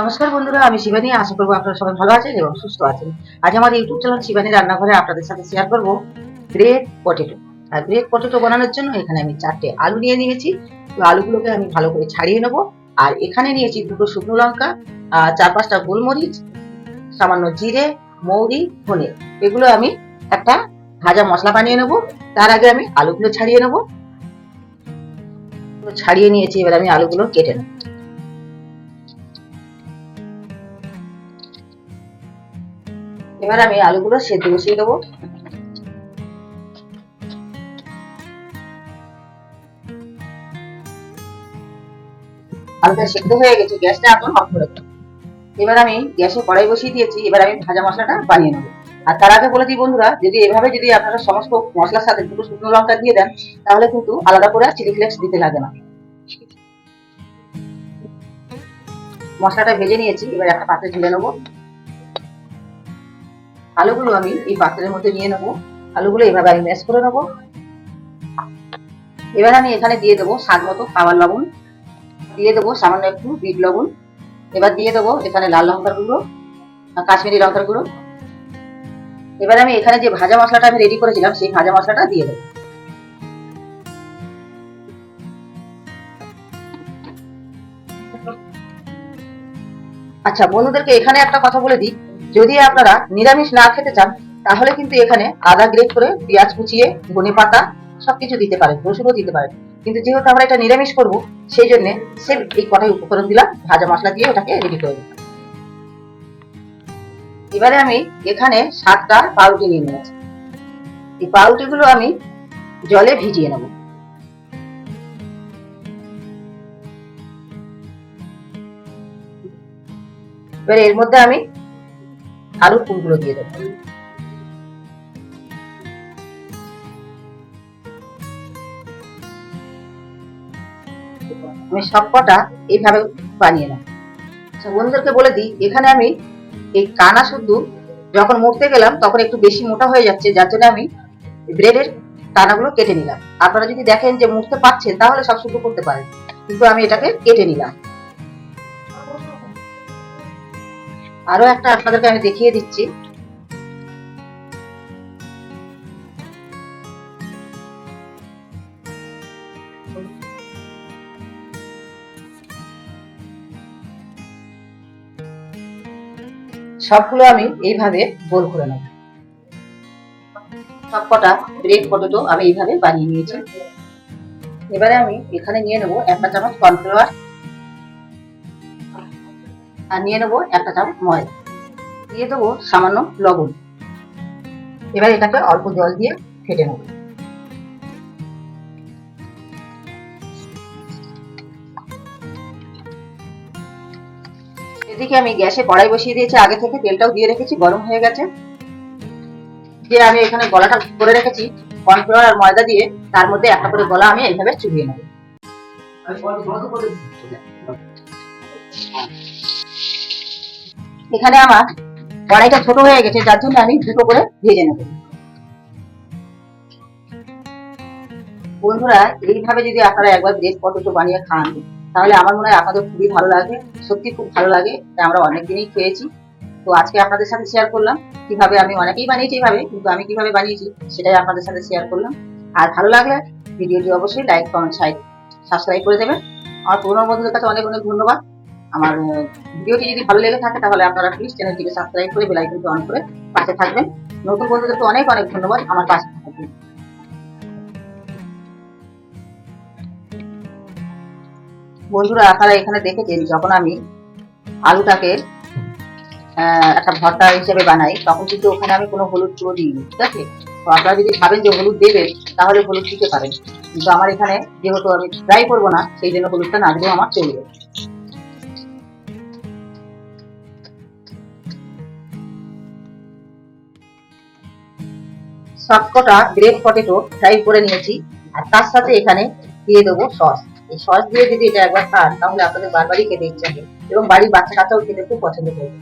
নমস্কার বন্ধুরা, আমি শিবানী। আশা করব আপনারা সবাই ভালো আছেন এবং সুস্থ আছেন। আজ আমার ইউটিউব চ্যানেল শিবানী রান্নাঘরে আপনাদের সাথে শেয়ার করব ব্রেড পটেটো আর ব্রেড পটেটো বানানোর জন্য এখানে আমি চারটে আলু নিয়ে নিয়েছি। তো আলুগুলোকে আমি ভালো করে ছাড়িয়ে নেব। আর এখানে নিয়েছি দুটো শুকনো লঙ্কা আর চার পাঁচটা গোলমরিচ, সামান্য জিরে, মৌরি, ধনে। এগুলো আমি একটা ভাজা মশলা বানিয়ে নেব। তার আগে আমি আলুগুলো ছাড়িয়ে নেব। ছাড়িয়ে নিয়েছি, এবার আমি আলুগুলো কেটে নেব। এবার আমি আলুগুলো সেদ্ধ বসিয়ে দেবো। আলুটা সেদ্ধ হয়ে গেছে, গ্যাসটা এখন অফ করে এবার আমি গ্যাসে কড়াই বসিয়ে দিয়েছি, এবার আমি ভাজা মশলাটা বানিয়ে নেব। আর তার আগে বলে দিই বন্ধুরা, যদি এভাবে যদি আপনারা সমস্ত মশলার সাথে দুটো শুকনো লঙ্কা দিয়ে দেন, তাহলে কিন্তু আলাদা করে চিলি ফ্লেক্স দিতে লাগে না। মশলাটা ভেজে নিয়েছি, এবার একটা পাত্রে ঢেলে নেব। আলুগুলো আমি এই পাত্রের মধ্যে নিয়ে নেব। আলুগুলো এভাবে আমি ম্যাশ করে নেব। এবার আমি এখানে দিয়ে দেবো স্বাদ মতো খাবার লবণ। দিয়ে দেবো সামান্য একটু বিট লবণ। এবার দিয়ে দেবো এখানে লাল লঙ্কার গুঁড়ো কাশ্মীরি লঙ্কার গুঁড়ো। এবার আমি এখানে যে ভাজা মশলাটা আমি রেডি করেছিলাম, সেই ভাজা মশলাটা দিয়ে দেবো। আচ্ছা বন্ধুদেরকে এখানে একটা কথা বলে দিই। যদি আপনারা নিরামিষ না খেতে চান, তাহলে কিন্তু এখানে আদা গ্রেট করে পেঁয়াজ কুচিয়ে, ধনে পাতা সবকিছু দিতে পারেন, রসুনও দিতে পারেন। কিন্তু যেহেতু আমরা এটা নিরামিষ করব, সেই জন্য সেম এই কটাই উপকরণ দিলাম, ভাজা মশলা দিয়ে ওটাকে রেডি করে দিলাম এবারে আমি এখানে সাতটা পাউরুটি নিয়ে নিয়েছি। এই পাউরুটিগুলো আমি জলে ভিজিয়ে নেব। এবারে এর মধ্যে আমি আলুর ফুলগুলো দিয়ে দেবো। আমি সব কটা এইভাবে বানিয়ে নেব। আচ্ছা বন্ধুদেরকে বলে দিই, এখানে আমি এই কানা শুদ্ধ যখন মুড়তে গেলাম তখন একটু বেশি মোটা হয়ে যাচ্ছে, যার জন্য আমি ব্রেডের কানাগুলো কেটে নিলাম। আপনারা যদি দেখেন যে মুড়তে পারছেন তাহলে সব শুদ্ধ করতে পারেন। কিন্তু আমি এটাকে কেটে নিলাম। আরও একটা আপনাদেরকে আমি দেখিয়ে দিচ্ছি। সবগুলো আমি এইভাবে গোল করে নেব। সব কটা ব্রেড পটেটো আমি এইভাবে বানিয়ে নিয়েছি। এবারে আমি এখানে নিয়ে নেব একটা চামচ কর্নফ্লাওয়ার। আর নিয়ে নেব একটা চামচ ময়দা। দিয়ে দেবো সামান্য লবণ। এবার এটাকে অল্প জল দিয়ে ফেটে নেব। এদিকে আমি গ্যাসে কড়াই বসিয়ে দিয়েছি। আগে থেকে তেলটাও দিয়ে রেখেছি, গরম হয়ে গেছে। যে আমি এখানে গলাটা করে রেখেছি, কর্নফ্লাওয়ার আর ময়দা দিয়ে। তার মধ্যে একটা করে গলা আমি এইভাবে চুবিয়ে নেব। এখানে আমার কড়াইটা ছোট হয়ে গেছে, যার জন্য আমি দুটো করে ভেজে নেব। বন্ধুরা, এইভাবে যদি আপনারা একবার ব্রেড পটেটো বানিয়ে খান, তাহলে আমার মনে হয় আপনাদের খুবই ভালো লাগে সত্যি খুব ভালো লাগে তাই আমরা অনেক দিনই খেয়েছি। তো আজকে আপনাদের সাথে শেয়ার করলাম, কীভাবে আমি অনেকেই বানিয়েছি এইভাবে কিন্তু আমি কীভাবে বানিয়েছি সেটাই আপনাদের সাথে শেয়ার করলাম। আর ভালো লাগলে ভিডিওটি অবশ্যই লাইক কমেন্ট সাইড সাবস্ক্রাইব করে দেবেন। আমার পুরোনো বন্ধুদের কাছে অনেক অনেক ধন্যবাদ। আমার ভিডিওটি যদি ভালো লেগে থাকে তাহলে আপনারা প্লিজ চ্যানেলটিকে সাবস্ক্রাইব করে বেলাইকনটি অন করে পাশে থাকবেন। নতুন বন্ধুদেরকে অনেক অনেক ধন্যবাদ। আমার পাশে থাকবেন। বন্ধুরা, আপনারা এখানে দেখেছেন যখন আমি আলুটাকে একটা ভর্তা হিসেবে বানাই, তখন কিন্তু ওখানে আমি কোনো হলুদ চুড়ো দিইনি, ঠিক আছে? তো আপনারা যদি ভাবেন যে হলুদ দেবেন, তাহলে হলুদ দিতে পারেন। কিন্তু আমার এখানে যেহেতু আমি ট্রাই করব না, সেই জন্য হলুদটা না দিলেও আমার চলবে। সবকটা গ্রেট পটেটো ফ্রাই করে নিয়েছি, আর তার সাথে এখানে দিয়ে দেবো সস এই সস দিয়ে যদি এটা একবার খান, তাহলে আপনাদের বারবারই খেতে ইচ্ছা হবে, এবং বাড়ির বাচ্চা কাচ্চাও খেতে খুব পছন্দ করবে।